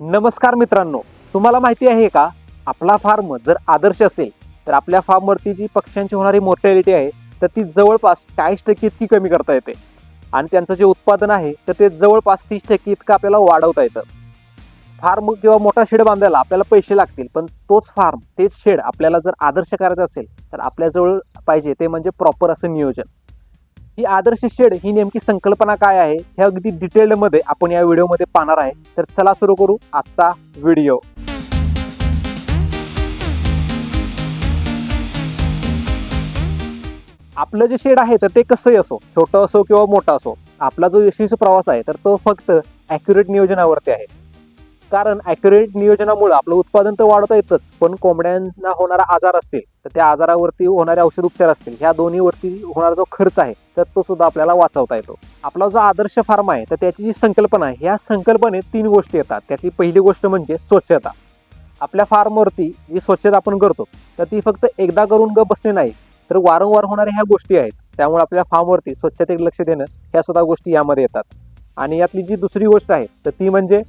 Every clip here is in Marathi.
नमस्कार मित्रांनो तुम्हाला माहिती आहे का? आपला फार्म जर आदर्श असेल तर आपल्या फार्मवरती जी पक्ष्यांची होणारी मोर्टॅलिटी आहे तर ती जवळपास चाळीस टक्के इतकी कमी करता येते. आणि त्यांचं जे उत्पादन आहे तर ते जवळपास तीस टक्के इतकं आपल्याला वाढवता येतं. फार्म किंवा मोठा शेड बांधायला आपल्याला पैसे लागतील पण तोच फार्म तेच शेड आपल्याला जर आदर्श करायचं असेल तर आपल्याजवळ पाहिजे ते म्हणजे प्रॉपर असं नियोजन. ही आदर्श शेड ही नेमकी संकल्पना काय आहे हे अगदी डिटेलमध्ये आपण या व्हिडिओमध्ये पाहणार आहे. तर चला सुरू करू आजचा व्हिडिओ आपलं जे शेड आहे तर ते कसंही असो छोटं असो किंवा मोठं असो आपला जो यशस्वी प्रवास आहे तर तो फक्त ॲक्युरेट नियोजनावरती आहे. कारण ॲक्युरेट नियोजनामुळे आपलं उत्पादन तर वाढवता येतच पण कोंबड्यांना होणारा आजार असतील तर त्या आजारावरती होणारे औषध उपचार असतील ह्या दोन्हीवरती होणारा जो खर्च आहे तर तो सुद्धा आपल्याला वाचवता येतो. आपला जो आदर्श फार्म आहे तर त्याची जी संकल्पना आहे ह्या संकल्पनेत तीन गोष्टी येतात. त्यातली पहिली गोष्ट म्हणजे स्वच्छता. आपल्या फार्मवरती जी स्वच्छता आपण करतो तर ती फक्त एकदा करून ग बसणे नाही तर वारंवार होणाऱ्या ह्या गोष्टी आहेत. त्यामुळे आपल्या फार्मवरती स्वच्छतेकडे लक्ष देणं ह्या सुद्धा गोष्टी यामध्ये येतात. आणि यातली जी दुसरी गोष्ट आहे तर ती म्हणजे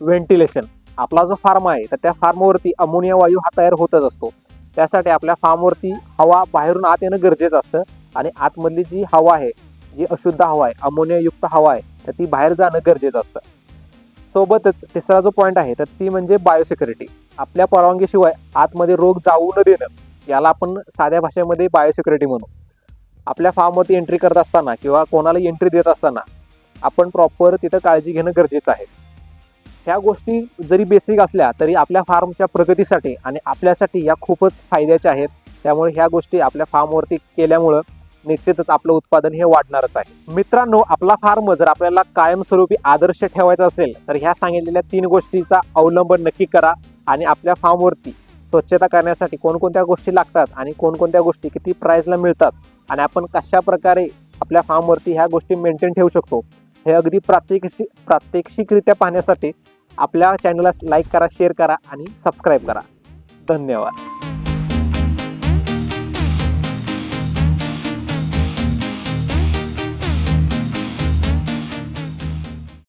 व्हेंटिलेशन आपला जो फार्म आहे तर त्या फार्मवरती अमोनिया वायू हा तयार होतच असतो. त्यासाठी आपल्या फार्मवरती हवा बाहेरून आत येणं गरजेचं असतं आणि आतमधली जी हवा आहे जी अशुद्ध हवा आहे अमोनियायुक्त हवा आहे तर ती बाहेर जाणं गरजेचं असतं. सोबतच तिसरा जो पॉईंट आहे तर ती म्हणजे बायोसिक्युरिटी आपल्या परवानगीशिवाय आतमध्ये रोग जाऊ न देणं याला आपण साध्या भाषेमध्ये बायोसिक्युरिटी म्हणू. आपल्या फार्मवरती एंट्री करत असताना किंवा कोणाला एंट्री देत असताना आपण प्रॉपर तिथं काळजी घेणं गरजेचं आहे. ह्या गोष्टी जरी बेसिक असल्या तरी आपल्या फार्मच्या प्रगतीसाठी आणि आपल्यासाठी या खूपच फायद्याच्या आहेत. त्यामुळे ह्या गोष्टी आपल्या फार्मवरती केल्यामुळं निश्चितच आपलं उत्पादन हे वाढणारच आहे. मित्रांनो आपला फार्म जर आपल्याला कायमस्वरूपी आदर्श ठेवायचा असेल तर ह्या सांगितलेल्या तीन गोष्टीचा अवलंब नक्की करा आणि आपल्या फार्मवरती स्वच्छता करण्यासाठी कोणकोणत्या गोष्टी लागतात आणि कोणकोणत्या गोष्टी किती प्राईजला मिळतात आणि आपण कशा प्रकारे आपल्या फार्मवरती ह्या गोष्टी मेंटेन ठेवू शकतो हे अगदी प्रात्यक्षिक प्रात्यक्षिकरित्या पाहण्यासाठी आपल्या चॅनलला लाईक करा शेअर करा आणि सबस्क्राईब करा. धन्यवाद.